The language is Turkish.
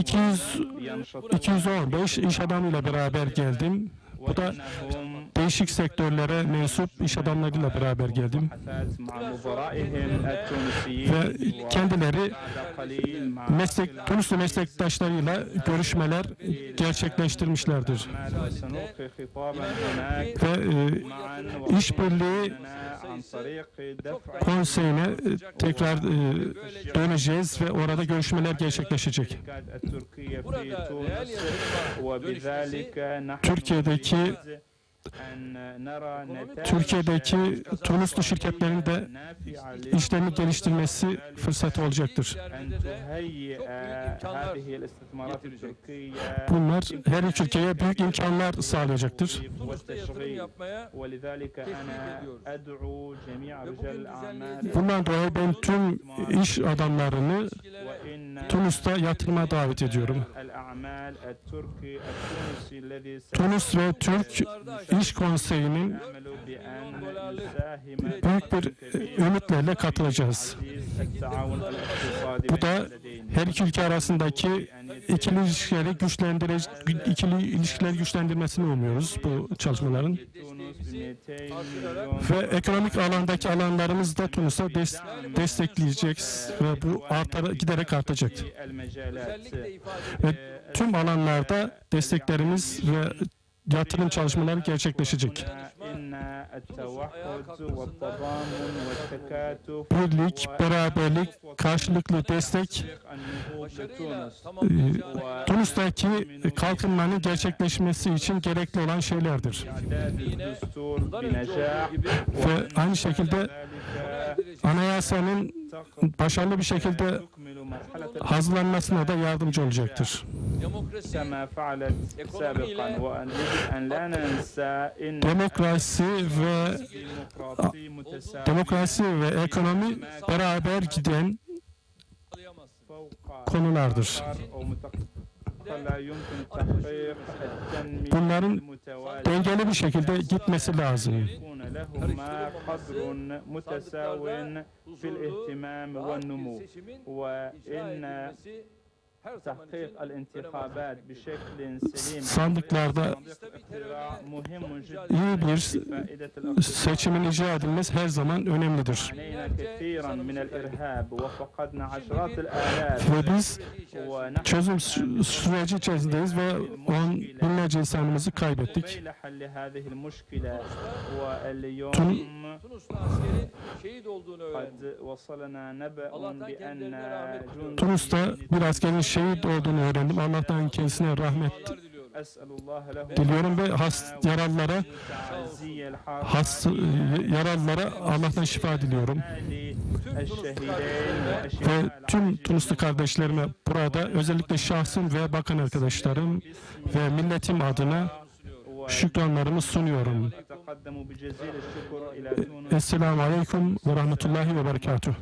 200, 215 iş adamıyla beraber geldim. Bu da değişik sektörlere mensup iş adamlarıyla beraber geldim. Ve kendileri meslek, Tunuslu meslektaşlarıyla görüşmeler gerçekleştirmişlerdir. Ve e, işbirliği konseyine e, tekrar e, döneceğiz ve orada görüşmeler gerçekleşecek. Türkiye'deki Türkiye'deki Tunuslu şirketlerin de işlerini geliştirmesi fırsatı olacaktır. Bunlar her üç ülkeye büyük imkanlar sağlayacaktır. Bundan dolayı ben tüm iş adamlarını Tunus'ta yatırıma davet ediyorum. Tunus ve Türk İş Konseyi'nin büyük bir e, ümitlerle katılacağız. Bu da her iki ülke arasındaki ikili ilişkileri güçlendire ikili ilişkiler güçlendirmesini umuyoruz bu çalışmaların. Ve ekonomik alandaki alanlarımız da Tunus'a des destekleyecek ve bu artar, giderek artacak. Ve tüm alanlarda desteklerimiz ve yatırım çalışmaları gerçekleşecek. Birlik, beraberlik, karşılıklı destek Tunus'taki kalkınmanın gerçekleşmesi için gerekli olan şeylerdir. Ve aynı şekilde anayasanın başarılı bir şekilde hazırlanmasına da yardımcı olacaktır. Demokrasi ve demokrasi ve ekonomi beraber giden konulardır. Bunların dengeli bir şekilde gitmesi lazım. Sandıklarda iyi bir seçimin icra edilmesi her zaman önemlidir. Ve biz çözüm süreci içerisindeyiz ve on binlerce insanımızı kaybettik. Tüm Tunus'ta bir askerin şehit olduğunu öğrendim. Allah'tan kendisine rahmet diliyorum ve hast yaralılara hast e, yaralılara Allah'tan şifa diliyorum. Ve tüm Tunuslu kardeşlerime burada özellikle şahsım ve bakan arkadaşlarım ve milletim adına şükranlarımı sunuyorum. Esselamu Aleyküm ve Rahmetullahi ve Berekatuhu.